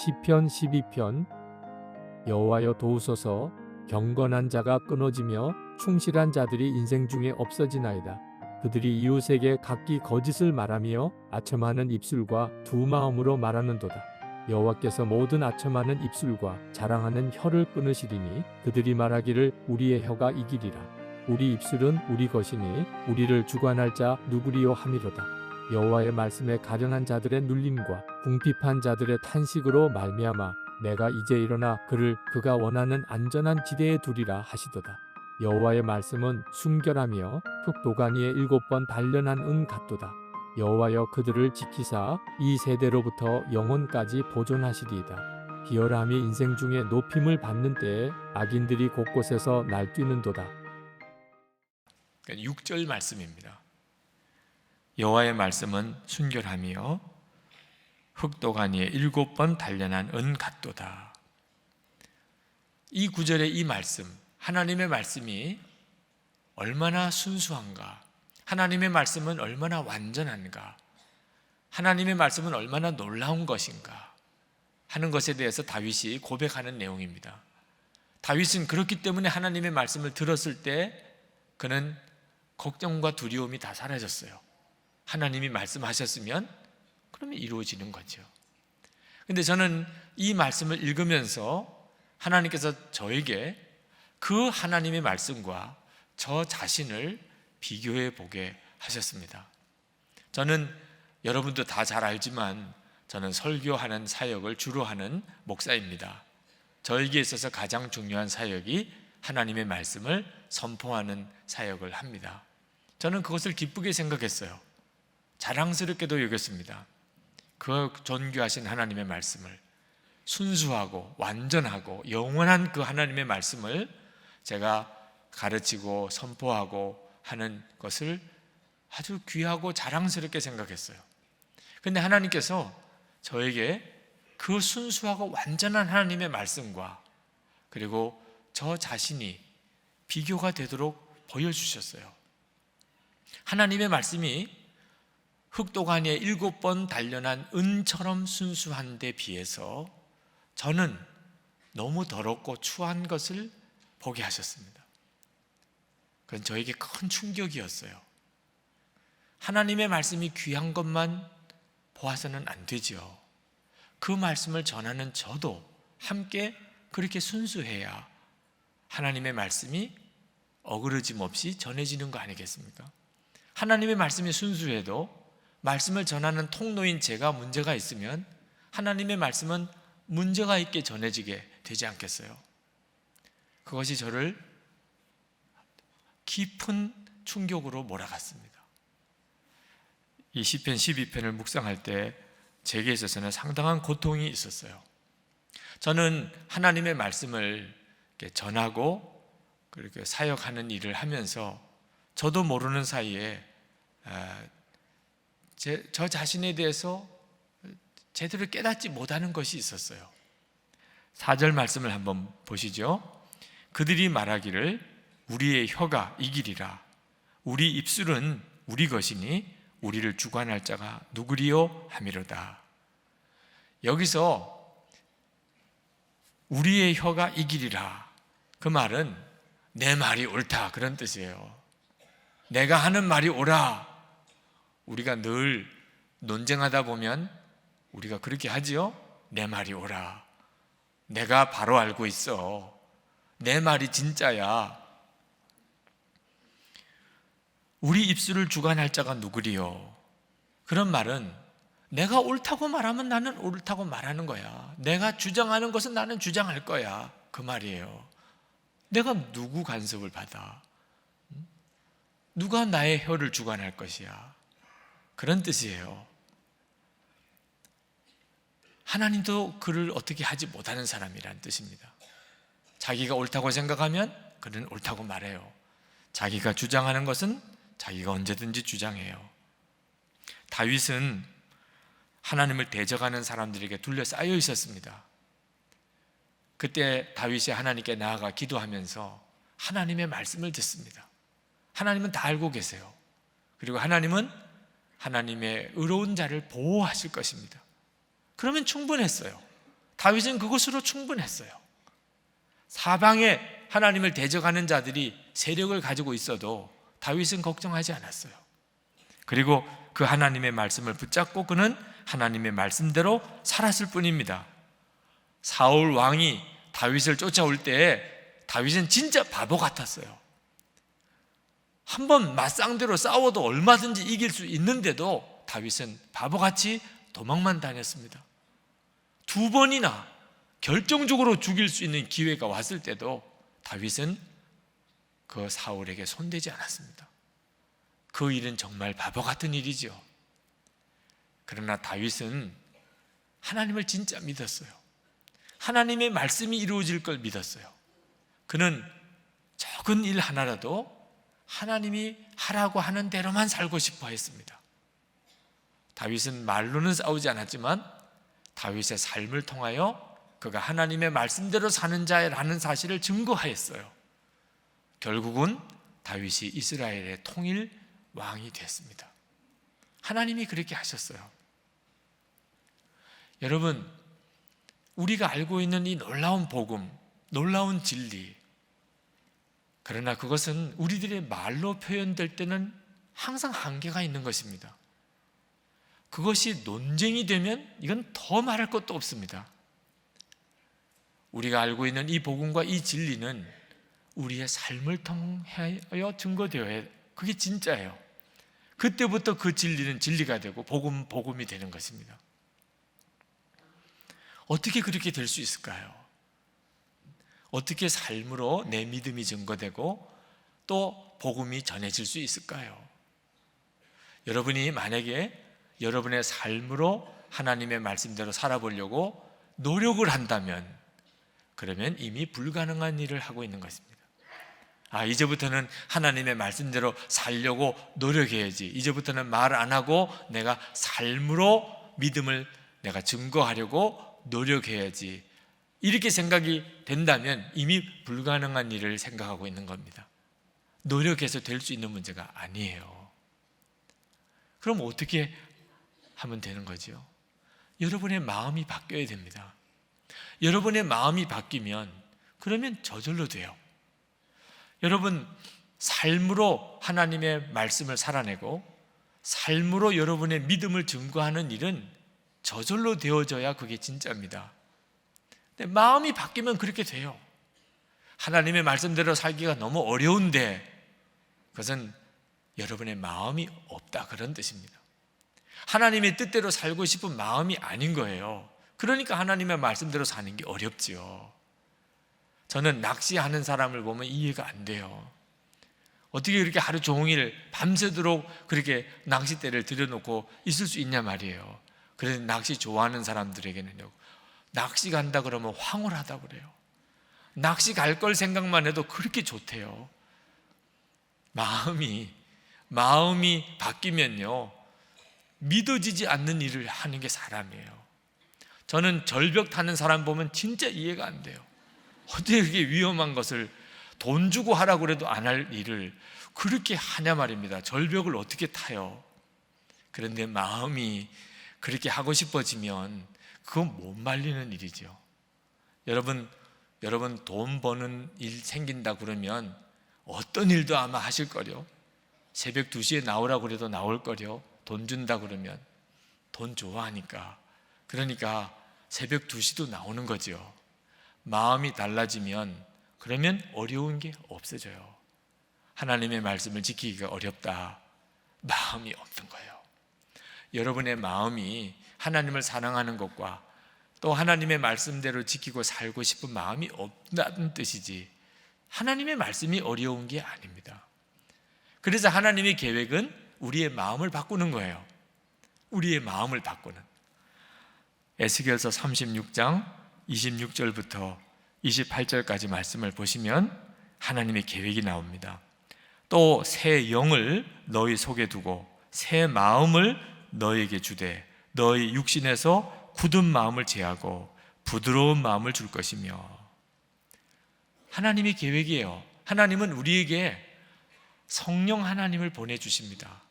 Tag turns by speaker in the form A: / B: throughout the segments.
A: 시편 12편 여호와여 도우소서 경건한 자가 끊어지며 충실한 자들이 인생 중에 없어지나이다. 그들이 이웃에게 각기 거짓을 말하며 아첨하는 입술과 두 마음으로 말하는도다. 여호와께서 모든 아첨하는 입술과 자랑하는 혀를 끊으시리니 그들이 말하기를 우리의 혀가 이기리라. 우리 입술은 우리 것이니 우리를 주관할 자 누구리요 함이로다. 여호와의 말씀에 가련한 자들의 눌림과 궁핍한 자들의 탄식으로 말미암아 내가 이제 일어나 그를 그가 원하는 안전한 지대에 두리라 하시도다. 여호와의 말씀은 순결하며 흑도가니에 일곱 번 단련한 은 같도다. 여호와여 그들을 지키사 이 세대로부터 영혼까지 보존하시리이다. 기어람이 인생 중에 높임을 받는 때에 악인들이 곳곳에서 날뛰는도다.
B: 6절 그러니까 말씀입니다. 여호와의 말씀은 순결하며 흑도가니에 일곱 번 단련한 은 같도다. 이 구절의 이 말씀, 하나님의 말씀이 얼마나 순수한가, 하나님의 말씀은 얼마나 완전한가, 하나님의 말씀은 얼마나 놀라운 것인가 하는 것에 대해서 다윗이 고백하는 내용입니다. 다윗은 그렇기 때문에 하나님의 말씀을 들었을 때 그는 걱정과 두려움이 다 사라졌어요. 하나님이 말씀하셨으면 그러면 이루어지는 거죠. 근데 저는 이 말씀을 읽으면서 하나님께서 저에게 그 하나님의 말씀과 저 자신을 비교해 보게 하셨습니다. 저는 여러분도 다 잘 알지만 저는 설교하는 사역을 주로 하는 목사입니다. 저에게 있어서 가장 중요한 사역이 하나님의 말씀을 선포하는 사역을 합니다. 저는 그것을 기쁘게 생각했어요. 자랑스럽게도 여겼습니다. 그 존귀하신 하나님의 말씀을 순수하고 완전하고 영원한 그 하나님의 말씀을 제가 가르치고 선포하고 하는 것을 아주 귀하고 자랑스럽게 생각했어요. 근데 하나님께서 저에게 그 순수하고 완전한 하나님의 말씀과 그리고 저 자신이 비교가 되도록 보여주셨어요. 하나님의 말씀이 흑도가니에 일곱 번 단련한 은처럼 순수한 데 비해서 저는 너무 더럽고 추한 것을 보게 하셨습니다. 그건 저에게 큰 충격이었어요. 하나님의 말씀이 귀한 것만 보아서는 안 되죠. 그 말씀을 전하는 저도 함께 그렇게 순수해야 하나님의 말씀이 어그러짐 없이 전해지는 거 아니겠습니까? 하나님의 말씀이 순수해도 말씀을 전하는 통로인 제가 문제가 있으면 하나님의 말씀은 문제가 있게 전해지게 되지 않겠어요? 그것이 저를 깊은 충격으로 몰아갔습니다. 이 시편 12편을 묵상할 때 제게 있어서는 상당한 고통이 있었어요. 저는 하나님의 말씀을 전하고 그렇게 사역하는 일을 하면서 저도 모르는 사이에 아, 제, 저 자신에 대해서 제대로 깨닫지 못하는 것이 있었어요. 4절 말씀을 한번 보시죠. 그들이 말하기를 우리의 혀가 이기리라. 우리 입술은 우리 것이니 우리를 주관할 자가 누구리요 함이로다. 여기서 우리의 혀가 이기리라. 그 말은 내 말이 옳다 그런 뜻이에요. 내가 하는 말이 옳아. 우리가 늘 논쟁하다 보면 우리가 그렇게 하지요? 내 말이 옳아. 내가 바로 알고 있어. 내 말이 진짜야. 우리 입술을 주관할 자가 누구리요? 그런 말은 내가 옳다고 말하면 나는 옳다고 말하는 거야. 내가 주장하는 것은 나는 주장할 거야. 그 말이에요. 내가 누구 간섭을 받아? 누가 나의 혀를 주관할 것이야? 그런 뜻이에요. 하나님도 그를 어떻게 하지 못하는 사람이란 뜻입니다. 자기가 옳다고 생각하면 그는 옳다고 말해요. 자기가 주장하는 것은 자기가 언제든지 주장해요. 다윗은 하나님을 대적하는 사람들에게 둘러싸여 있었습니다. 그때 다윗이 하나님께 나아가 기도하면서 하나님의 말씀을 듣습니다. 하나님은 다 알고 계세요. 그리고 하나님은 하나님의 의로운 자를 보호하실 것입니다. 그러면 충분했어요. 다윗은 그것으로 충분했어요. 사방에 하나님을 대적하는 자들이 세력을 가지고 있어도 다윗은 걱정하지 않았어요. 그리고 그 하나님의 말씀을 붙잡고 그는 하나님의 말씀대로 살았을 뿐입니다. 사울 왕이 다윗을 쫓아올 때 다윗은 진짜 바보 같았어요. 한 번 맞상대로 싸워도 얼마든지 이길 수 있는데도 다윗은 바보같이 도망만 다녔습니다. 두 번이나 결정적으로 죽일 수 있는 기회가 왔을 때도 다윗은 그 사울에게 손대지 않았습니다. 그 일은 정말 바보 같은 일이죠. 그러나 다윗은 하나님을 진짜 믿었어요. 하나님의 말씀이 이루어질 걸 믿었어요. 그는 적은 일 하나라도 하나님이 하라고 하는 대로만 살고 싶어 했습니다. 다윗은 말로는 싸우지 않았지만 다윗의 삶을 통하여 그가 하나님의 말씀대로 사는 자라는 사실을 증거하였어요. 결국은 다윗이 이스라엘의 통일 왕이 됐습니다. 하나님이 그렇게 하셨어요. 여러분, 우리가 알고 있는 이 놀라운 복음, 놀라운 진리, 그러나 그것은 우리들의 말로 표현될 때는 항상 한계가 있는 것입니다. 그것이 논쟁이 되면 이건 더 말할 것도 없습니다. 우리가 알고 있는 이 복음과 이 진리는 우리의 삶을 통하여 증거되어야 그게 진짜예요. 그때부터 그 진리는 진리가 되고 복음 복음이 되는 것입니다. 어떻게 그렇게 될 수 있을까요? 어떻게 삶으로 내 믿음이 증거되고 또 복음이 전해질 수 있을까요? 여러분이 만약에 여러분의 삶으로 하나님의 말씀대로 살아보려고 노력을 한다면 그러면 이미 불가능한 일을 하고 있는 것입니다. 아, 이제부터는 하나님의 말씀대로 살려고 노력해야지. 이제부터는 말 안 하고 내가 삶으로 믿음을 내가 증거하려고 노력해야지. 이렇게 생각이 된다면 이미 불가능한 일을 생각하고 있는 겁니다. 노력해서 될 수 있는 문제가 아니에요. 그럼 어떻게 하면 되는 거죠? 여러분의 마음이 바뀌어야 됩니다. 여러분의 마음이 바뀌면 그러면 저절로 돼요. 여러분 삶으로 하나님의 말씀을 살아내고 삶으로 여러분의 믿음을 증거하는 일은 저절로 되어져야 그게 진짜입니다. 근데 마음이 바뀌면 그렇게 돼요. 하나님의 말씀대로 살기가 너무 어려운데 그것은 여러분의 마음이 없다 그런 뜻입니다. 하나님의 뜻대로 살고 싶은 마음이 아닌 거예요. 그러니까 하나님의 말씀대로 사는 게 어렵지요. 저는 낚시하는 사람을 보면 이해가 안 돼요. 어떻게 그렇게 하루 종일 밤새도록 그렇게 낚싯대를 들여놓고 있을 수 있냐 말이에요. 그래서 낚시 좋아하는 사람들에게는요. 낚시 간다 그러면 황홀하다 그래요. 낚시 갈 걸 생각만 해도 그렇게 좋대요. 마음이 마음이 바뀌면요. 믿어지지 않는 일을 하는 게 사람이에요. 저는 절벽 타는 사람 보면 진짜 이해가 안 돼요. 어떻게 위험한 것을 돈 주고 하라고 그래도 안 할 일을 그렇게 하냐 말입니다. 절벽을 어떻게 타요? 그런데 마음이 그렇게 하고 싶어지면 그건 못 말리는 일이죠. 여러분, 여러분 돈 버는 일 생긴다 그러면 어떤 일도 아마 하실 거요. 새벽 2시에 나오라고 그래도 나올 거요. 돈 준다 그러면 돈 좋아하니까. 그러니까 새벽 2시도 나오는 거죠. 마음이 달라지면 그러면 어려운 게 없어져요. 하나님의 말씀을 지키기가 어렵다. 마음이 없는 거예요. 여러분의 마음이 하나님을 사랑하는 것과 또 하나님의 말씀대로 지키고 살고 싶은 마음이 없다는 뜻이지. 하나님의 말씀이 어려운 게 아닙니다. 그래서 하나님의 계획은 우리의 마음을 바꾸는 거예요. 우리의 마음을 바꾸는. 에스겔서 36장 26절부터 28절까지 말씀을 보시면 하나님의 계획이 나옵니다. 또 새 영을 너희 속에 두고 새 마음을 너에게 주되 너희 육신에서 굳은 마음을 제하고 부드러운 마음을 줄 것이며 하나님의 계획이에요. 하나님은 우리에게 성령 하나님을 보내 주십니다.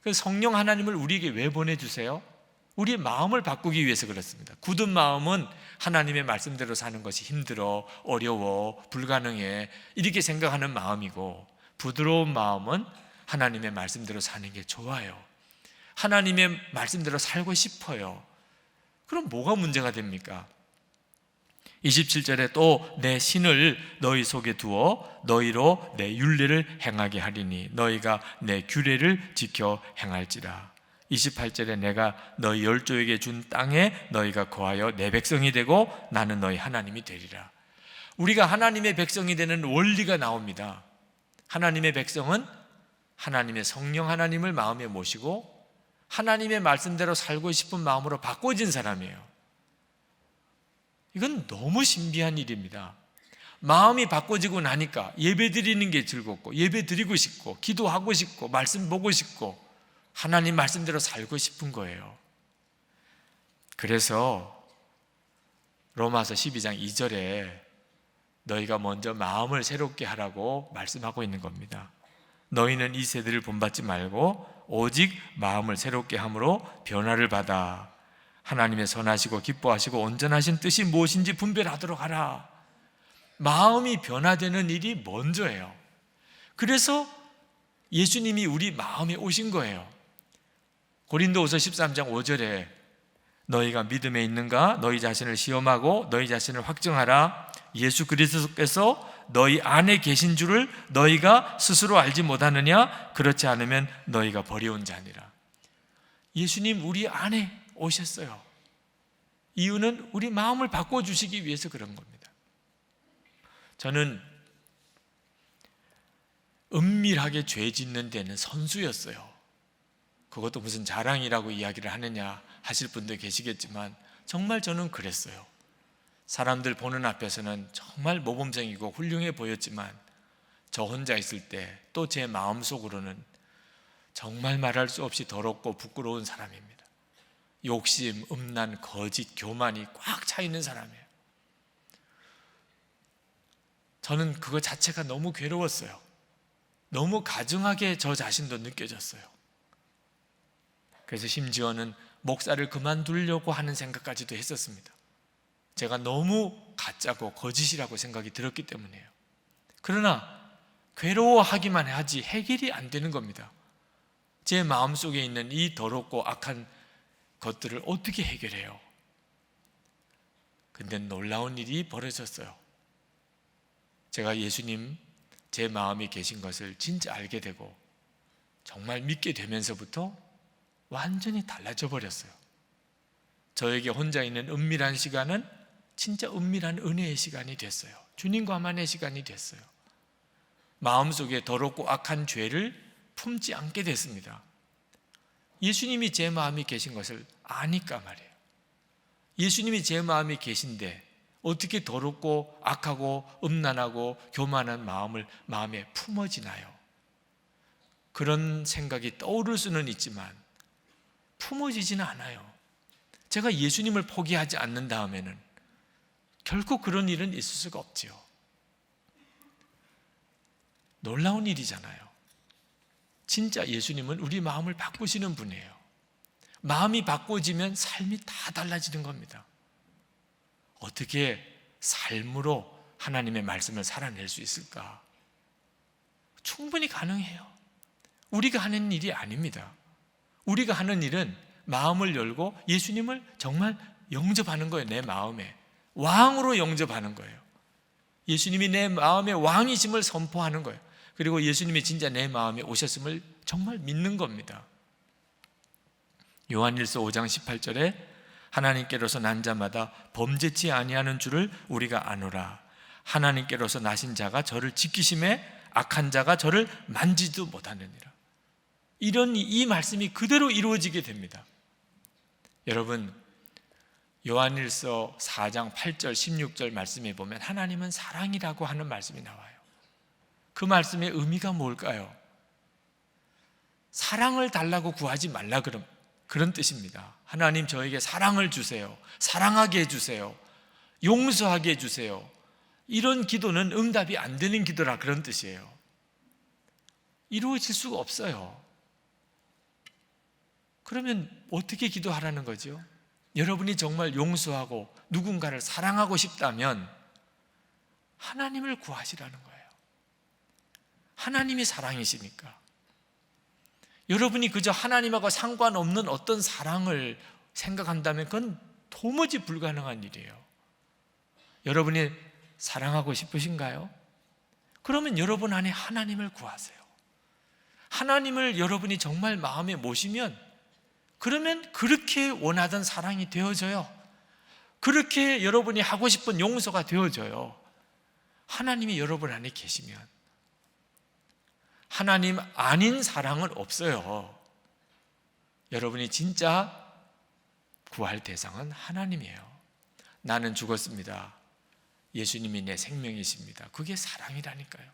B: 그 성령 하나님을 우리에게 왜 보내 주세요? 우리의 마음을 바꾸기 위해서 그렇습니다. 굳은 마음은 하나님의 말씀대로 사는 것이 힘들어, 어려워, 불가능해, 이렇게 생각하는 마음이고, 부드러운 마음은 하나님의 말씀대로 사는 게 좋아요. 하나님의 말씀대로 살고 싶어요. 그럼 뭐가 문제가 됩니까? 27절에 또 내 신을 너희 속에 두어 너희로 내 윤례를 행하게 하리니 너희가 내 규례를 지켜 행할지라. 28절에 내가 너희 열조에게 준 땅에 너희가 거하여 내 백성이 되고 나는 너희 하나님이 되리라. 우리가 하나님의 백성이 되는 원리가 나옵니다. 하나님의 백성은 하나님의 성령 하나님을 마음에 모시고 하나님의 말씀대로 살고 싶은 마음으로 바꿔진 사람이에요. 이건 너무 신비한 일입니다. 마음이 바꿔지고 나니까 예배 드리는 게 즐겁고 예배 드리고 싶고 기도하고 싶고 말씀 보고 싶고 하나님 말씀대로 살고 싶은 거예요. 그래서 로마서 12장 2절에 너희가 먼저 마음을 새롭게 하라고 말씀하고 있는 겁니다. 너희는 이 세대를 본받지 말고 오직 마음을 새롭게 함으로 변화를 받아 하나님의 선하시고 기뻐하시고 온전하신 뜻이 무엇인지 분별하도록 하라. 마음이 변화되는 일이 먼저예요. 그래서 예수님이 우리 마음에 오신 거예요. 고린도후서 13장 5절에 너희가 믿음에 있는가 너희 자신을 시험하고 너희 자신을 확증하라. 예수 그리스도께서 너희 안에 계신 줄을 너희가 스스로 알지 못하느냐? 그렇지 않으면 너희가 버려온 자니라. 예수님 우리 안에 오셨어요. 이유는 우리 마음을 바꿔 주시기 위해서 그런 겁니다. 저는 은밀하게 죄 짓는 데는 선수였어요. 그것도 무슨 자랑이라고 이야기를 하느냐 하실 분도 계시겠지만 정말 저는 그랬어요. 사람들 보는 앞에서는 정말 모범생이고 훌륭해 보였지만 저 혼자 있을 때 또 제 마음속으로는 정말 말할 수 없이 더럽고 부끄러운 사람입니다. 욕심, 음란, 거짓, 교만이 꽉 차 있는 사람이에요. 저는 그거 자체가 너무 괴로웠어요. 너무 가증하게 저 자신도 느껴졌어요. 그래서 심지어는 목사를 그만두려고 하는 생각까지도 했었습니다. 제가 너무 가짜고 거짓이라고 생각이 들었기 때문이에요. 그러나 괴로워하기만 하지 해결이 안 되는 겁니다. 제 마음속에 있는 이 더럽고 악한 것들을 어떻게 해결해요? 근데 놀라운 일이 벌어졌어요. 제가 예수님 제 마음에 계신 것을 진짜 알게 되고 정말 믿게 되면서부터 완전히 달라져 버렸어요. 저에게 혼자 있는 은밀한 시간은 진짜 은밀한 은혜의 시간이 됐어요. 주님과만의 시간이 됐어요. 마음속에 더럽고 악한 죄를 품지 않게 됐습니다. 예수님이 제 마음에 계신 것을 아니까 말이에요. 예수님이 제 마음에 계신데 어떻게 더럽고 악하고 음란하고 교만한 마음을 마음에 품어지나요? 그런 생각이 떠오를 수는 있지만 품어지지는 않아요. 제가 예수님을 포기하지 않는 다음에는 결코 그런 일은 있을 수가 없지요. 놀라운 일이잖아요. 진짜 예수님은 우리 마음을 바꾸시는 분이에요. 마음이 바꿔지면 삶이 다 달라지는 겁니다. 어떻게 삶으로 하나님의 말씀을 살아낼 수 있을까? 충분히 가능해요. 우리가 하는 일이 아닙니다. 우리가 하는 일은 마음을 열고 예수님을 정말 영접하는 거예요. 내 마음에. 왕으로 영접하는 거예요. 예수님이 내 마음의 왕이심을 선포하는 거예요. 그리고 예수님이 진짜 내 마음에 오셨음을 정말 믿는 겁니다. 요한일서 5장 18절에 하나님께로서 난 자마다 범죄치 아니하는 줄을 우리가 아노라. 하나님께로서 나신 자가 저를 지키심에 악한 자가 저를 만지도 못하느니라. 이런 이 말씀이 그대로 이루어지게 됩니다. 여러분 요한일서 4장 8절 16절 말씀에 보면 하나님은 사랑이라고 하는 말씀이 나와요. 그 말씀의 의미가 뭘까요? 사랑을 달라고 구하지 말라 그럼 그런 뜻입니다. 하나님 저에게 사랑을 주세요. 사랑하게 해 주세요. 용서하게 해 주세요. 이런 기도는 응답이 안 되는 기도라 그런 뜻이에요. 이루어질 수가 없어요. 그러면 어떻게 기도하라는 거죠? 여러분이 정말 용서하고 누군가를 사랑하고 싶다면 하나님을 구하시라는 거예요. 하나님이 사랑이시니까. 여러분이 그저 하나님하고 상관없는 어떤 사랑을 생각한다면 그건 도무지 불가능한 일이에요. 여러분이 사랑하고 싶으신가요? 그러면 여러분 안에 하나님을 구하세요. 하나님을 여러분이 정말 마음에 모시면 그러면 그렇게 원하던 사랑이 되어져요. 그렇게 여러분이 하고 싶은 용서가 되어져요. 하나님이 여러분 안에 계시면 하나님 아닌 사랑은 없어요. 여러분이 진짜 구할 대상은 하나님이에요. 나는 죽었습니다. 예수님이 내 생명이십니다. 그게 사랑이라니까요.